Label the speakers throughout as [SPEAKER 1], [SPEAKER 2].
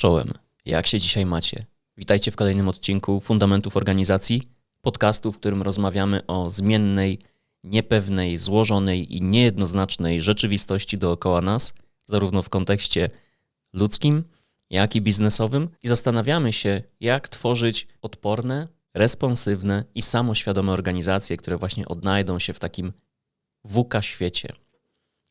[SPEAKER 1] Czołem. Jak się dzisiaj macie? Witajcie w kolejnym odcinku Fundamentów Organizacji, podcastu, w którym rozmawiamy o zmiennej, niepewnej, złożonej i niejednoznacznej rzeczywistości dookoła nas, zarówno w kontekście ludzkim, jak i biznesowym, i zastanawiamy się, jak tworzyć odporne, responsywne i samoświadome organizacje, które właśnie odnajdą się w takim WUKA świecie.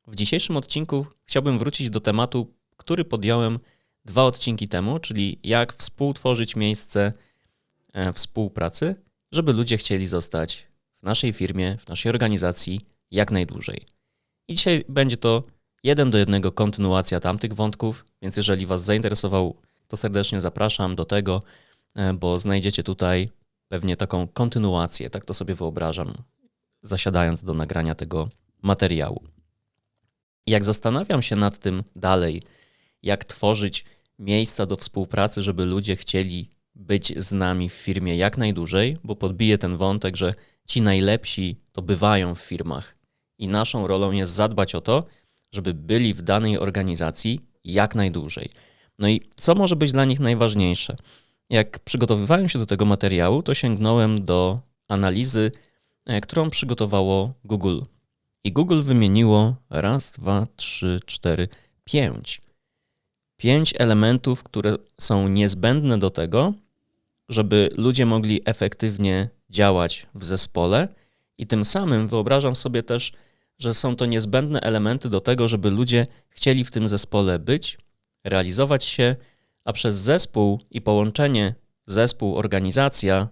[SPEAKER 1] W dzisiejszym odcinku chciałbym wrócić do tematu, który podjąłem dwa odcinki temu, czyli jak współtworzyć miejsce e, współpracy, żeby ludzie chcieli zostać w naszej firmie, w naszej organizacji jak najdłużej. I dzisiaj będzie to jeden do jednego kontynuacja tamtych wątków, więc jeżeli Was zainteresował, to serdecznie zapraszam do tego, e, bo znajdziecie tutaj pewnie taką kontynuację, tak to sobie wyobrażam, zasiadając do nagrania tego materiału. Jak zastanawiam się nad tym dalej, jak tworzyć miejsca do współpracy, żeby ludzie chcieli być z nami w firmie jak najdłużej, bo podbiję ten wątek, że ci najlepsi to bywają w firmach i naszą rolą jest zadbać o to, żeby byli w danej organizacji jak najdłużej. No i co może być dla nich najważniejsze? Jak przygotowywałem się do tego materiału, to sięgnąłem do analizy, e, którą przygotowało Google. I Google wymieniło raz, dwa, trzy, cztery, pięć pięć elementów, które są niezbędne do tego, żeby ludzie mogli efektywnie działać w zespole, i tym samym wyobrażam sobie też, że są to niezbędne elementy do tego, żeby ludzie chcieli w tym zespole być, realizować się, a przez zespół i połączenie zespół-organizacja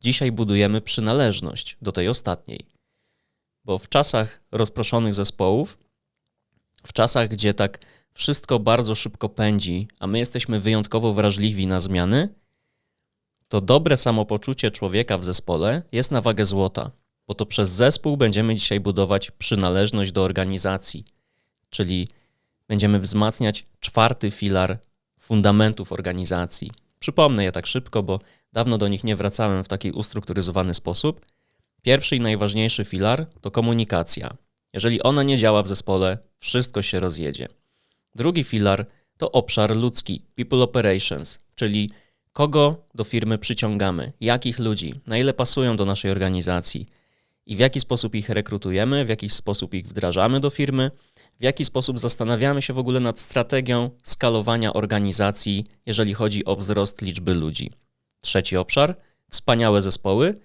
[SPEAKER 1] dzisiaj budujemy przynależność do tej ostatniej. Bo w czasach rozproszonych zespołów, w czasach, gdzie tak wszystko bardzo szybko pędzi, a my jesteśmy wyjątkowo wrażliwi na zmiany, to dobre samopoczucie człowieka w zespole jest na wagę złota, bo to przez zespół będziemy dzisiaj budować przynależność do organizacji, czyli będziemy wzmacniać czwarty filar fundamentów organizacji. Przypomnę je tak szybko, bo dawno do nich nie wracałem w taki ustrukturyzowany sposób. Pierwszy i najważniejszy filar to komunikacja. Jeżeli ona nie działa w zespole, wszystko się rozjedzie. Drugi filar to obszar ludzki, people operations, czyli kogo do firmy przyciągamy, jakich ludzi, na ile pasują do naszej organizacji i w jaki sposób ich rekrutujemy, w jaki sposób ich wdrażamy do firmy, w jaki sposób zastanawiamy się w ogóle nad strategią skalowania organizacji, jeżeli chodzi o wzrost liczby ludzi. Trzeci obszar wspaniałe zespoły,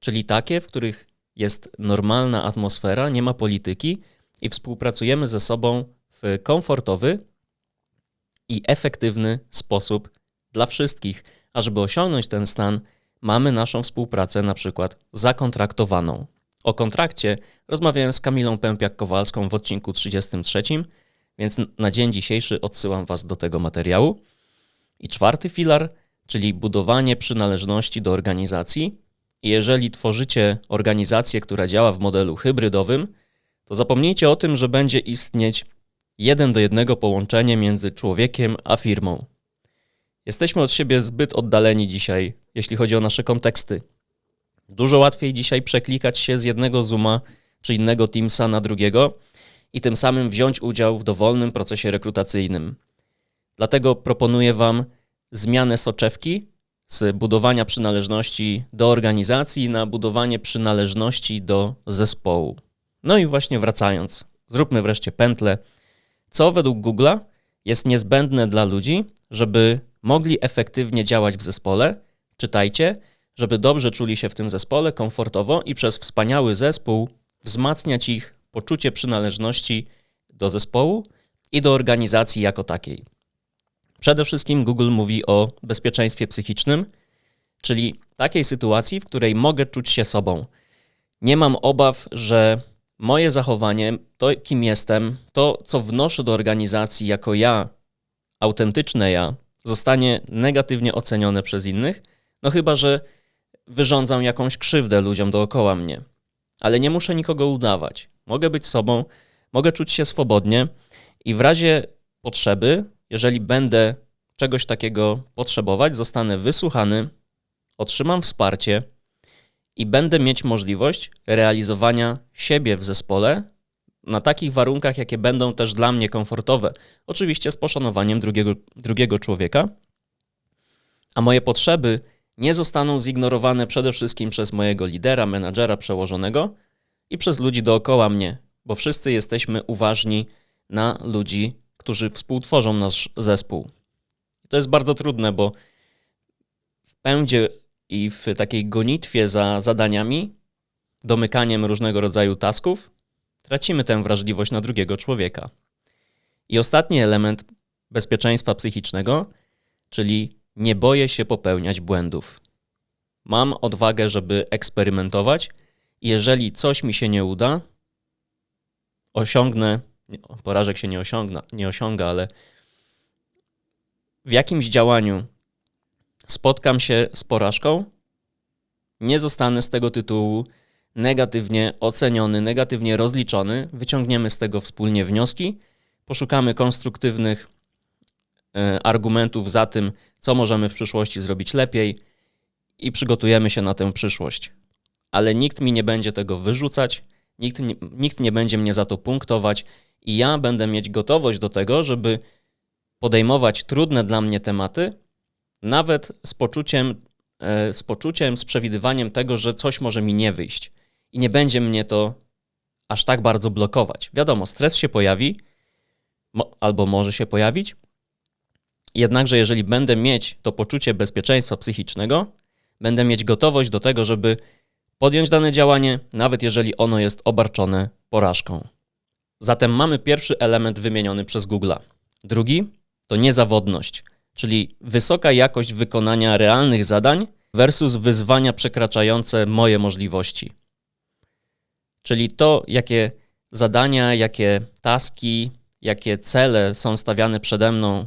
[SPEAKER 1] czyli takie, w których jest normalna atmosfera, nie ma polityki i współpracujemy ze sobą w komfortowy i efektywny sposób dla wszystkich. A żeby osiągnąć ten stan, mamy naszą współpracę na przykład zakontraktowaną. O kontrakcie rozmawiałem z Kamilą Pępiak-Kowalską w odcinku 33, więc na dzień dzisiejszy odsyłam Was do tego materiału. I czwarty filar, czyli budowanie przynależności do organizacji. Jeżeli tworzycie organizację, która działa w modelu hybrydowym, to zapomnijcie o tym, że będzie istnieć jeden do jednego połączenie między człowiekiem a firmą. Jesteśmy od siebie zbyt oddaleni dzisiaj, jeśli chodzi o nasze konteksty. Dużo łatwiej dzisiaj przeklikać się z jednego Zooma czy innego Teamsa na drugiego i tym samym wziąć udział w dowolnym procesie rekrutacyjnym. Dlatego proponuję Wam zmianę soczewki z budowania przynależności do organizacji na budowanie przynależności do zespołu. No i właśnie wracając, zróbmy wreszcie pętlę co według Google'a jest niezbędne dla ludzi, żeby mogli efektywnie działać w zespole. Czytajcie, żeby dobrze czuli się w tym zespole komfortowo i przez wspaniały zespół wzmacniać ich poczucie przynależności do zespołu i do organizacji jako takiej. Przede wszystkim Google mówi o bezpieczeństwie psychicznym, czyli takiej sytuacji, w której mogę czuć się sobą. Nie mam obaw, że moje zachowanie, to kim jestem, to co wnoszę do organizacji jako ja, autentyczne ja, zostanie negatywnie ocenione przez innych, no chyba, że wyrządzam jakąś krzywdę ludziom dookoła mnie. Ale nie muszę nikogo udawać. Mogę być sobą, mogę czuć się swobodnie i w razie potrzeby, jeżeli będę czegoś takiego potrzebować, zostanę wysłuchany, otrzymam wsparcie i będę mieć możliwość realizowania siebie w zespole na takich warunkach, jakie będą też dla mnie komfortowe. Oczywiście z poszanowaniem drugiego, drugiego człowieka. A moje potrzeby nie zostaną zignorowane przede wszystkim przez mojego lidera, menadżera, przełożonego i przez ludzi dookoła mnie, bo wszyscy jesteśmy uważni na ludzi, którzy współtworzą nasz zespół. To jest bardzo trudne, bo w pędzie i w takiej gonitwie za zadaniami, domykaniem różnego rodzaju tasków, tracimy tę wrażliwość na drugiego człowieka. I ostatni element bezpieczeństwa psychicznego, czyli nie boję się popełniać błędów. Mam odwagę, żeby eksperymentować, jeżeli coś mi się nie uda, osiągnę, porażek się nie, osiągna, nie osiąga, ale w jakimś działaniu spotkam się z porażką, nie zostanę z tego tytułu negatywnie oceniony, negatywnie rozliczony, wyciągniemy z tego wspólnie wnioski, poszukamy konstruktywnych e, argumentów za tym, co możemy w przyszłości zrobić lepiej i przygotujemy się na tę przyszłość. Ale nikt mi nie będzie tego wyrzucać, nikt nie, nikt nie będzie mnie za to punktować i ja będę mieć gotowość do tego, żeby podejmować trudne dla mnie tematy, nawet z poczuciem, e, z poczuciem, z przewidywaniem tego, że coś może mi nie wyjść i nie będzie mnie to aż tak bardzo blokować. Wiadomo, stres się pojawi, albo może się pojawić, jednakże jeżeli będę mieć to poczucie bezpieczeństwa psychicznego, będę mieć gotowość do tego, żeby podjąć dane działanie, nawet jeżeli ono jest obarczone porażką. Zatem mamy pierwszy element wymieniony przez Google'a. Drugi to niezawodność, czyli wysoka jakość wykonania realnych zadań versus wyzwania przekraczające moje możliwości. Czyli to, jakie zadania, jakie taski, jakie cele są stawiane przede mną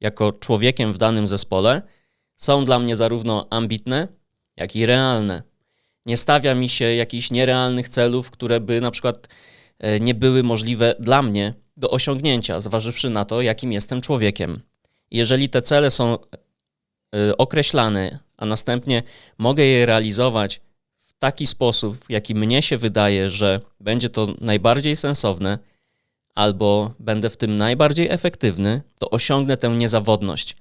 [SPEAKER 1] jako człowiekiem w danym zespole, są dla mnie zarówno ambitne, jak i realne. Nie stawia mi się jakichś nierealnych celów, które by na przykład e, nie były możliwe dla mnie do osiągnięcia, zważywszy na to, jakim jestem człowiekiem. Jeżeli te cele są e, określane, a następnie mogę je realizować w taki sposób, w jaki mnie się wydaje, że będzie to najbardziej sensowne, albo będę w tym najbardziej efektywny, to osiągnę tę niezawodność.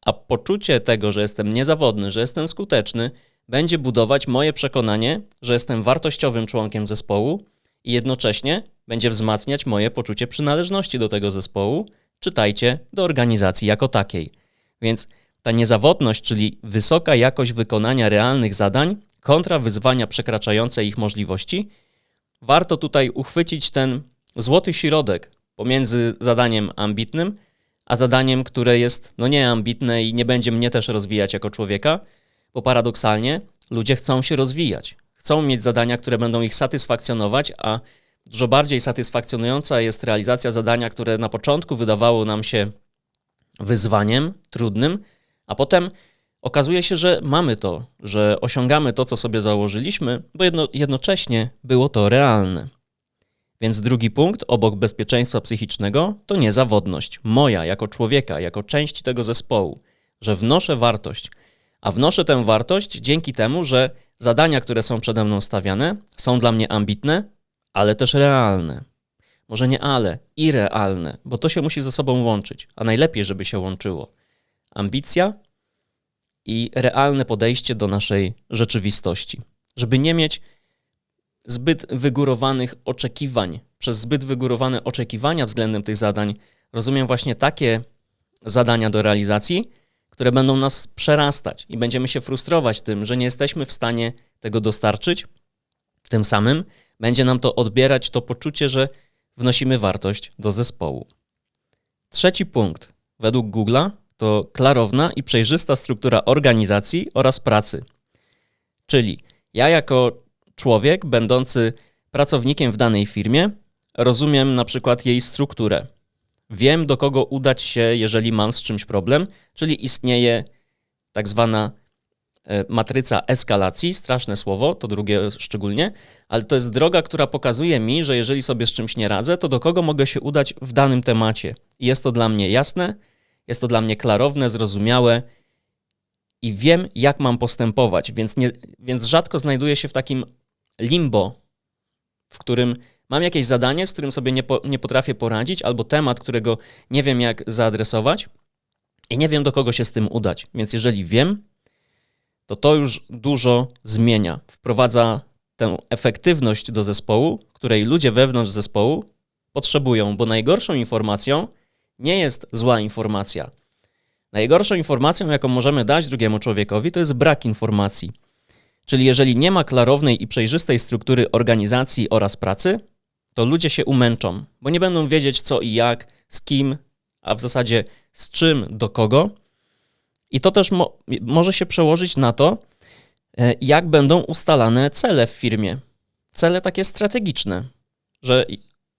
[SPEAKER 1] A poczucie tego, że jestem niezawodny, że jestem skuteczny, będzie budować moje przekonanie, że jestem wartościowym członkiem zespołu i jednocześnie będzie wzmacniać moje poczucie przynależności do tego zespołu, czytajcie, do organizacji jako takiej. Więc ta niezawodność, czyli wysoka jakość wykonania realnych zadań kontra wyzwania przekraczające ich możliwości, warto tutaj uchwycić ten złoty środek pomiędzy zadaniem ambitnym, a zadaniem, które jest no nieambitne i nie będzie mnie też rozwijać jako człowieka, bo paradoksalnie ludzie chcą się rozwijać. Chcą mieć zadania, które będą ich satysfakcjonować, a dużo bardziej satysfakcjonująca jest realizacja zadania, które na początku wydawało nam się wyzwaniem trudnym, a potem okazuje się, że mamy to, że osiągamy to, co sobie założyliśmy, bo jedno, jednocześnie było to realne. Więc drugi punkt, obok bezpieczeństwa psychicznego, to niezawodność. Moja, jako człowieka, jako część tego zespołu, że wnoszę wartość. A wnoszę tę wartość dzięki temu, że zadania, które są przede mną stawiane, są dla mnie ambitne, ale też realne. Może nie ale, i realne, bo to się musi ze sobą łączyć, a najlepiej, żeby się łączyło. Ambicja i realne podejście do naszej rzeczywistości. Żeby nie mieć zbyt wygórowanych oczekiwań. Przez zbyt wygórowane oczekiwania względem tych zadań rozumiem właśnie takie zadania do realizacji, które będą nas przerastać i będziemy się frustrować tym, że nie jesteśmy w stanie tego dostarczyć. Tym samym będzie nam to odbierać to poczucie, że wnosimy wartość do zespołu. Trzeci punkt według Google'a to klarowna i przejrzysta struktura organizacji oraz pracy. Czyli ja jako człowiek będący pracownikiem w danej firmie rozumiem na przykład jej strukturę. Wiem, do kogo udać się, jeżeli mam z czymś problem, czyli istnieje tak zwana matryca eskalacji, straszne słowo, to drugie szczególnie, ale to jest droga, która pokazuje mi, że jeżeli sobie z czymś nie radzę, to do kogo mogę się udać w danym temacie. Jest to dla mnie jasne, jest to dla mnie klarowne, zrozumiałe i wiem, jak mam postępować, więc, nie, więc rzadko znajduję się w takim limbo, w którym Mam jakieś zadanie, z którym sobie nie, po, nie potrafię poradzić, albo temat, którego nie wiem, jak zaadresować i nie wiem, do kogo się z tym udać. Więc jeżeli wiem, to to już dużo zmienia. Wprowadza tę efektywność do zespołu, której ludzie wewnątrz zespołu potrzebują, bo najgorszą informacją nie jest zła informacja. Najgorszą informacją, jaką możemy dać drugiemu człowiekowi, to jest brak informacji. Czyli jeżeli nie ma klarownej i przejrzystej struktury organizacji oraz pracy, to ludzie się umęczą, bo nie będą wiedzieć co i jak, z kim, a w zasadzie z czym, do kogo. I to też mo może się przełożyć na to, e, jak będą ustalane cele w firmie. Cele takie strategiczne, że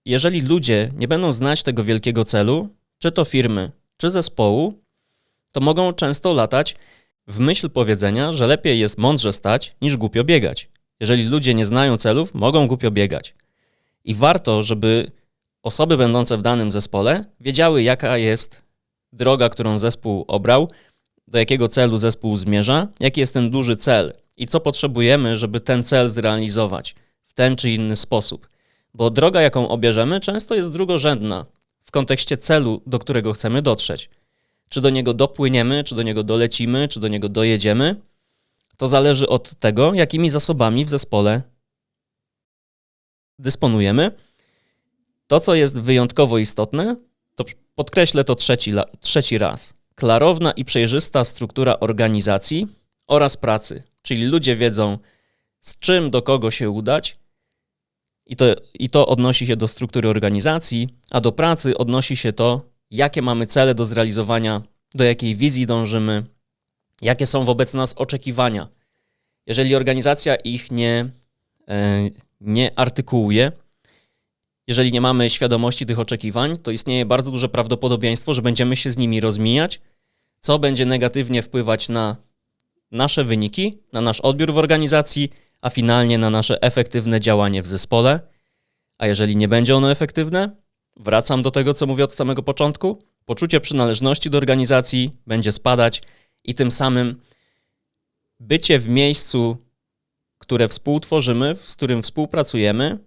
[SPEAKER 1] jeżeli ludzie nie będą znać tego wielkiego celu, czy to firmy, czy zespołu, to mogą często latać w myśl powiedzenia, że lepiej jest mądrze stać niż głupio biegać. Jeżeli ludzie nie znają celów, mogą głupio biegać. I warto, żeby osoby będące w danym zespole wiedziały, jaka jest droga, którą zespół obrał, do jakiego celu zespół zmierza, jaki jest ten duży cel i co potrzebujemy, żeby ten cel zrealizować w ten czy inny sposób. Bo droga, jaką obierzemy, często jest drugorzędna w kontekście celu, do którego chcemy dotrzeć. Czy do niego dopłyniemy, czy do niego dolecimy, czy do niego dojedziemy, to zależy od tego, jakimi zasobami w zespole dysponujemy. To, co jest wyjątkowo istotne, to podkreślę to trzeci, trzeci raz. Klarowna i przejrzysta struktura organizacji oraz pracy, czyli ludzie wiedzą, z czym do kogo się udać, i to, i to odnosi się do struktury organizacji, a do pracy odnosi się to, jakie mamy cele do zrealizowania, do jakiej wizji dążymy, jakie są wobec nas oczekiwania. Jeżeli organizacja ich nie, e, nie artykułuje, jeżeli nie mamy świadomości tych oczekiwań, to istnieje bardzo duże prawdopodobieństwo, że będziemy się z nimi rozmijać, co będzie negatywnie wpływać na nasze wyniki, na nasz odbiór w organizacji, a finalnie na nasze efektywne działanie w zespole. A jeżeli nie będzie ono efektywne, wracam do tego, co mówię od samego początku, poczucie przynależności do organizacji będzie spadać i tym samym bycie w miejscu, które współtworzymy, z którym współpracujemy,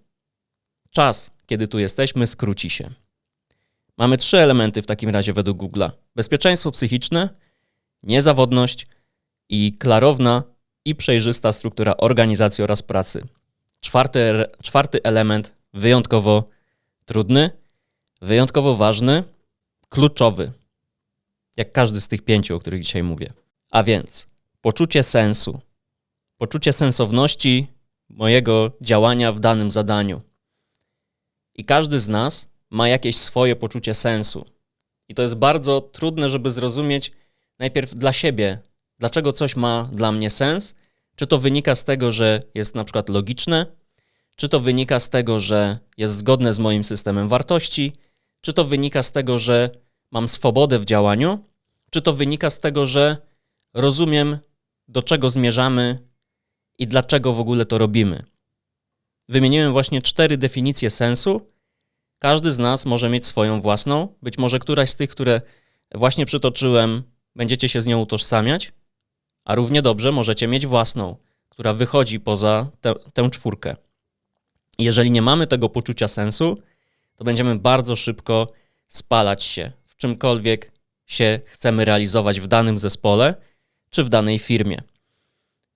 [SPEAKER 1] czas, kiedy tu jesteśmy, skróci się. Mamy trzy elementy w takim razie według Google'a: bezpieczeństwo psychiczne, niezawodność i klarowna i przejrzysta struktura organizacji oraz pracy. Czwarty, czwarty element, wyjątkowo trudny, wyjątkowo ważny, kluczowy, jak każdy z tych pięciu, o których dzisiaj mówię. A więc poczucie sensu, poczucie sensowności mojego działania w danym zadaniu. I każdy z nas ma jakieś swoje poczucie sensu. I to jest bardzo trudne, żeby zrozumieć najpierw dla siebie, dlaczego coś ma dla mnie sens, czy to wynika z tego, że jest na przykład logiczne, czy to wynika z tego, że jest zgodne z moim systemem wartości, czy to wynika z tego, że mam swobodę w działaniu, czy to wynika z tego, że rozumiem, do czego zmierzamy i dlaczego w ogóle to robimy. Wymieniłem właśnie cztery definicje sensu. Każdy z nas może mieć swoją własną. Być może któraś z tych, które właśnie przytoczyłem, będziecie się z nią utożsamiać a równie dobrze możecie mieć własną, która wychodzi poza te, tę czwórkę. Jeżeli nie mamy tego poczucia sensu, to będziemy bardzo szybko spalać się w czymkolwiek się chcemy realizować w danym zespole czy w danej firmie.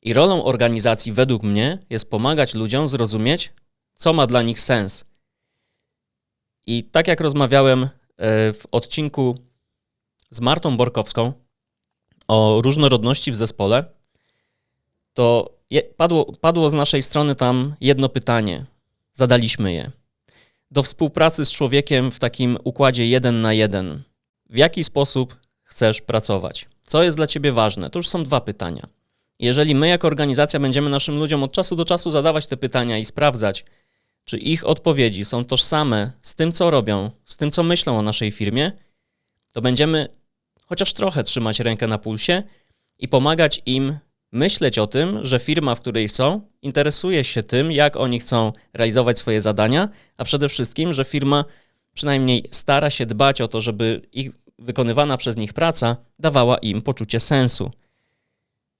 [SPEAKER 1] I rolą organizacji, według mnie, jest pomagać ludziom zrozumieć, co ma dla nich sens. I tak jak rozmawiałem e, w odcinku z Martą Borkowską, o różnorodności w zespole, to padło, padło z naszej strony tam jedno pytanie. Zadaliśmy je. Do współpracy z człowiekiem w takim układzie jeden na jeden. W jaki sposób chcesz pracować? Co jest dla ciebie ważne? To już są dwa pytania. Jeżeli my, jako organizacja, będziemy naszym ludziom od czasu do czasu zadawać te pytania i sprawdzać, czy ich odpowiedzi są tożsame z tym, co robią, z tym, co myślą o naszej firmie, to będziemy chociaż trochę trzymać rękę na pulsie i pomagać im myśleć o tym, że firma, w której są, interesuje się tym, jak oni chcą realizować swoje zadania, a przede wszystkim, że firma przynajmniej stara się dbać o to, żeby ich wykonywana przez nich praca dawała im poczucie sensu.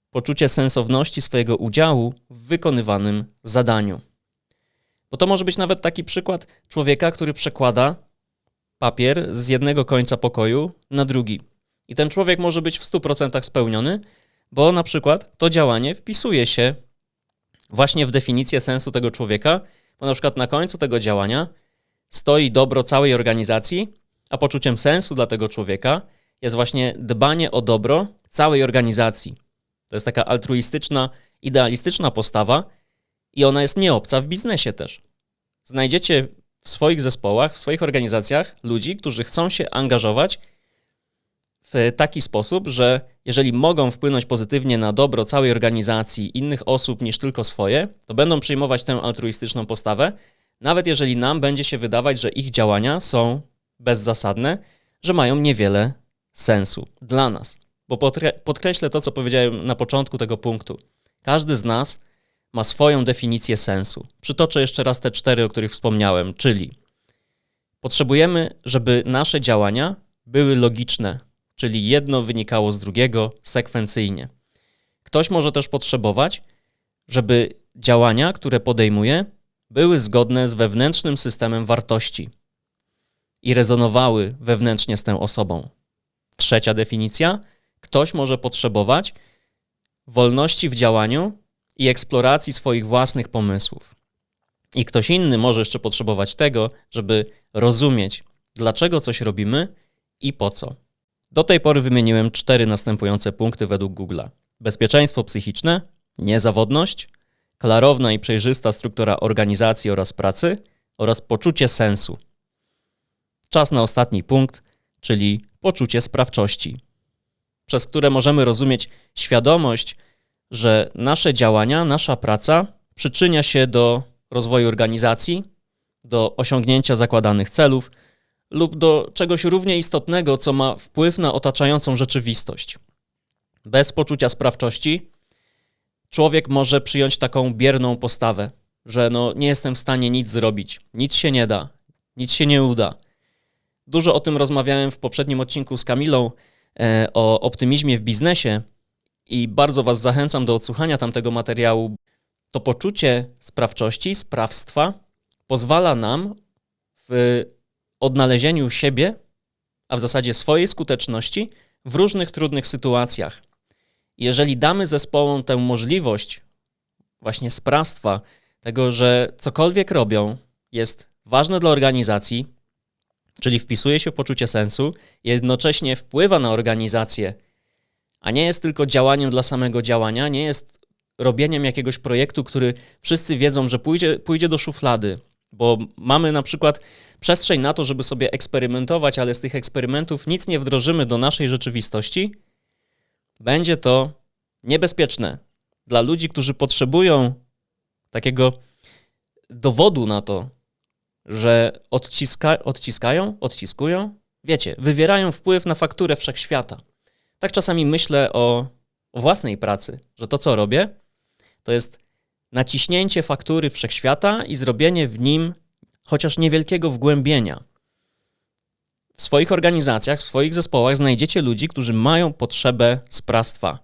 [SPEAKER 1] Poczucie sensowności swojego udziału w wykonywanym zadaniu. Bo to może być nawet taki przykład człowieka, który przekłada papier z jednego końca pokoju na drugi. I ten człowiek może być w 100% spełniony, bo na przykład to działanie wpisuje się właśnie w definicję sensu tego człowieka, bo na przykład na końcu tego działania stoi dobro całej organizacji, a poczuciem sensu dla tego człowieka jest właśnie dbanie o dobro całej organizacji. To jest taka altruistyczna, idealistyczna postawa i ona jest nieobca w biznesie też. Znajdziecie w swoich zespołach, w swoich organizacjach ludzi, którzy chcą się angażować w taki sposób, że jeżeli mogą wpłynąć pozytywnie na dobro całej organizacji, innych osób niż tylko swoje, to będą przyjmować tę altruistyczną postawę, nawet jeżeli nam będzie się wydawać, że ich działania są bezzasadne, że mają niewiele sensu dla nas. Bo podkreślę to, co powiedziałem na początku tego punktu. Każdy z nas ma swoją definicję sensu. Przytoczę jeszcze raz te cztery, o których wspomniałem, czyli potrzebujemy, żeby nasze działania były logiczne, czyli jedno wynikało z drugiego sekwencyjnie. Ktoś może też potrzebować, żeby działania, które podejmuje, były zgodne z wewnętrznym systemem wartości i rezonowały wewnętrznie z tą osobą. Trzecia definicja: ktoś może potrzebować wolności w działaniu i eksploracji swoich własnych pomysłów. I ktoś inny może jeszcze potrzebować tego, żeby rozumieć, dlaczego coś robimy i po co. Do tej pory wymieniłem cztery następujące punkty według Google'a: bezpieczeństwo psychiczne, niezawodność, klarowna i przejrzysta struktura organizacji oraz pracy oraz poczucie sensu. Czas na ostatni punkt, czyli poczucie sprawczości, przez które możemy rozumieć świadomość, że nasze działania, nasza praca przyczynia się do rozwoju organizacji, do osiągnięcia zakładanych celów lub do czegoś równie istotnego, co ma wpływ na otaczającą rzeczywistość. Bez poczucia sprawczości człowiek może przyjąć taką bierną postawę, że no, nie jestem w stanie nic zrobić, nic się nie da, nic się nie uda. Dużo o tym rozmawiałem w poprzednim odcinku z Kamilą o optymizmie w biznesie i bardzo Was zachęcam do odsłuchania tamtego materiału. To poczucie sprawczości, sprawstwa pozwala nam w odnalezieniu siebie, a w zasadzie swojej skuteczności w różnych trudnych sytuacjach. Jeżeli damy zespołom tę możliwość właśnie sprawstwa, tego, że cokolwiek robią jest ważne dla organizacji, czyli wpisuje się w poczucie sensu, jednocześnie wpływa na organizację, a nie jest tylko działaniem dla samego działania, nie jest robieniem jakiegoś projektu, który wszyscy wiedzą, że pójdzie, pójdzie do szuflady, bo mamy na przykład przestrzeń na to, żeby sobie eksperymentować, ale z tych eksperymentów nic nie wdrożymy do naszej rzeczywistości, będzie to niebezpieczne dla ludzi, którzy potrzebują takiego dowodu na to, że odciska, odciskają, odciskują, wiecie, wywierają wpływ na fakturę wszechświata. Tak czasami myślę o, o własnej pracy, że to, co robię, to jest naciśnięcie faktury wszechświata i zrobienie w nim chociaż niewielkiego wgłębienia. W swoich organizacjach, w swoich zespołach znajdziecie ludzi, którzy mają potrzebę sprawstwa.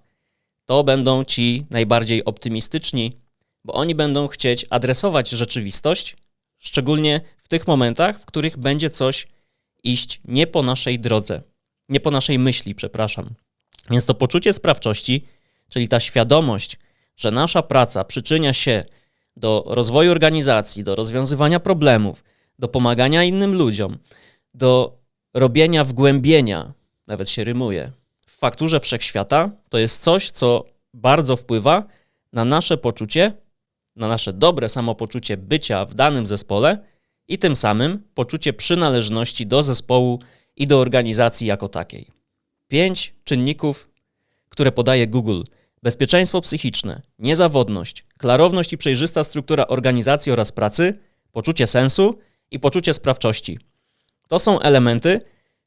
[SPEAKER 1] To będą ci najbardziej optymistyczni, bo oni będą chcieć adresować rzeczywistość, szczególnie w tych momentach, w których będzie coś iść nie po naszej drodze, nie po naszej myśli, przepraszam. Więc to poczucie sprawczości, czyli ta świadomość, że nasza praca przyczynia się do rozwoju organizacji, do rozwiązywania problemów, do pomagania innym ludziom, do robienia wgłębienia, nawet się rymuje, w fakturze wszechświata, to jest coś, co bardzo wpływa na nasze poczucie, na nasze dobre samopoczucie bycia w danym zespole i tym samym poczucie przynależności do zespołu i do organizacji jako takiej. Pięć czynników, które podaje Google – bezpieczeństwo psychiczne, niezawodność, klarowność i przejrzysta struktura organizacji oraz pracy, poczucie sensu i poczucie sprawczości. To są elementy,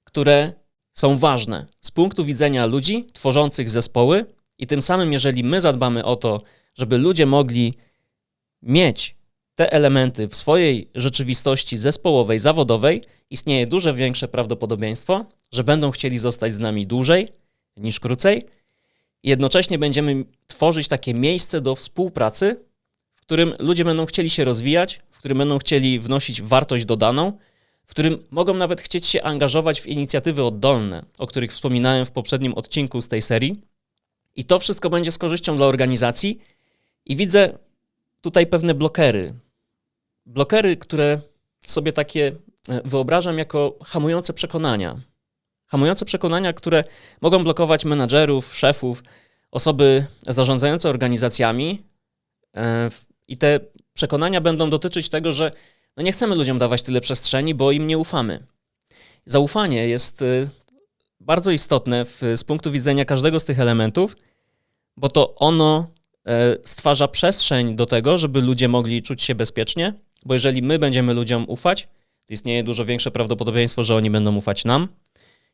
[SPEAKER 1] które są ważne z punktu widzenia ludzi tworzących zespoły, i tym samym, jeżeli my zadbamy o to, żeby ludzie mogli mieć te elementy w swojej rzeczywistości zespołowej, zawodowej, istnieje duże większe prawdopodobieństwo, że będą chcieli zostać z nami dłużej niż krócej jednocześnie będziemy tworzyć takie miejsce do współpracy, w którym ludzie będą chcieli się rozwijać, w którym będą chcieli wnosić wartość dodaną, w którym mogą nawet chcieć się angażować w inicjatywy oddolne, o których wspominałem w poprzednim odcinku z tej serii. I to wszystko będzie z korzyścią dla organizacji. I widzę tutaj pewne blokery. Blokery, które sobie takie e, wyobrażam jako hamujące przekonania. Hamujące przekonania, które mogą blokować menadżerów, szefów, osoby zarządzające organizacjami. E, I te przekonania będą dotyczyć tego, że no nie chcemy ludziom dawać tyle przestrzeni, bo im nie ufamy. Zaufanie jest y, bardzo istotne z punktu widzenia każdego z tych elementów, bo to ono e, stwarza przestrzeń do tego, żeby ludzie mogli czuć się bezpiecznie, bo jeżeli my będziemy ludziom ufać, to istnieje dużo większe prawdopodobieństwo, że oni będą ufać nam.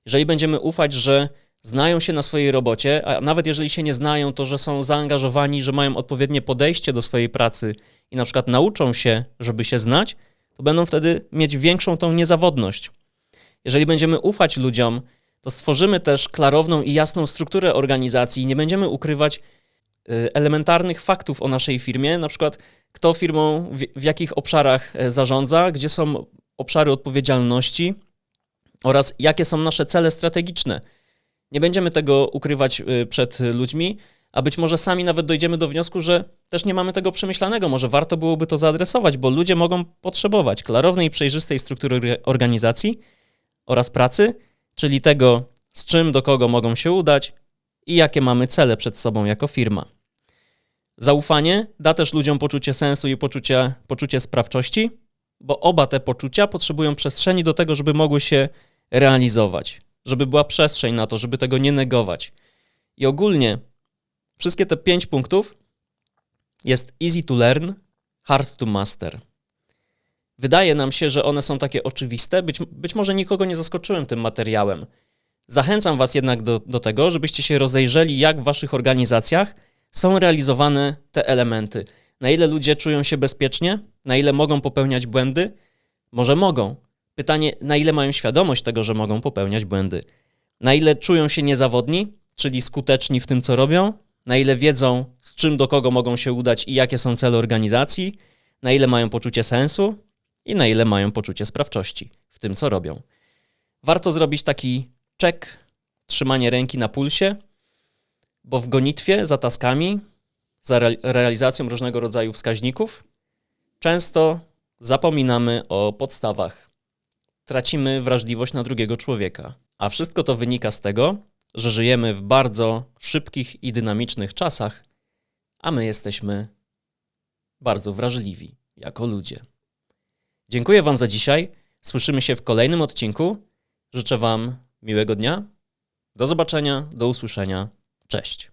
[SPEAKER 1] Jeżeli będziemy ufać, że znają się na swojej robocie, a nawet jeżeli się nie znają, to że są zaangażowani, że mają odpowiednie podejście do swojej pracy i na przykład nauczą się, żeby się znać, to będą wtedy mieć większą tą niezawodność. Jeżeli będziemy ufać ludziom, to stworzymy też klarowną i jasną strukturę organizacji i nie będziemy ukrywać elementarnych faktów o naszej firmie, na przykład kto firmą w, w jakich obszarach e, zarządza, gdzie są obszary odpowiedzialności oraz jakie są nasze cele strategiczne. Nie będziemy tego ukrywać y, przed ludźmi, a być może sami nawet dojdziemy do wniosku, że też nie mamy tego przemyślanego. Może warto byłoby to zaadresować, bo ludzie mogą potrzebować klarownej i przejrzystej struktury orga- organizacji oraz pracy, czyli tego, z czym do kogo mogą się udać i jakie mamy cele przed sobą jako firma. Zaufanie da też ludziom poczucie sensu i poczucie, poczucie sprawczości, bo oba te poczucia potrzebują przestrzeni do tego, żeby mogły się realizować, żeby była przestrzeń na to, żeby tego nie negować. I ogólnie wszystkie te pięć punktów jest easy to learn, hard to master. Wydaje nam się, że one są takie oczywiste, być, być może nikogo nie zaskoczyłem tym materiałem. Zachęcam Was jednak do, do tego, żebyście się rozejrzeli, jak w Waszych organizacjach są realizowane te elementy. Na ile ludzie czują się bezpiecznie, na ile mogą popełniać błędy? Może mogą. Pytanie, na ile mają świadomość tego, że mogą popełniać błędy? Na ile czują się niezawodni, czyli skuteczni w tym, co robią? Na ile wiedzą, z czym do kogo mogą się udać i jakie są cele organizacji? Na ile mają poczucie sensu? I na ile mają poczucie sprawczości w tym, co robią? Warto zrobić taki check, trzymanie ręki na pulsie, bo w gonitwie za taskami, za re- realizacją różnego rodzaju wskaźników, często zapominamy o podstawach. Tracimy wrażliwość na drugiego człowieka. A wszystko to wynika z tego, że żyjemy w bardzo szybkich i dynamicznych czasach, a my jesteśmy bardzo wrażliwi jako ludzie. Dziękuję Wam za dzisiaj. Słyszymy się w kolejnym odcinku. Życzę Wam miłego dnia. Do zobaczenia, do usłyszenia. Cześć.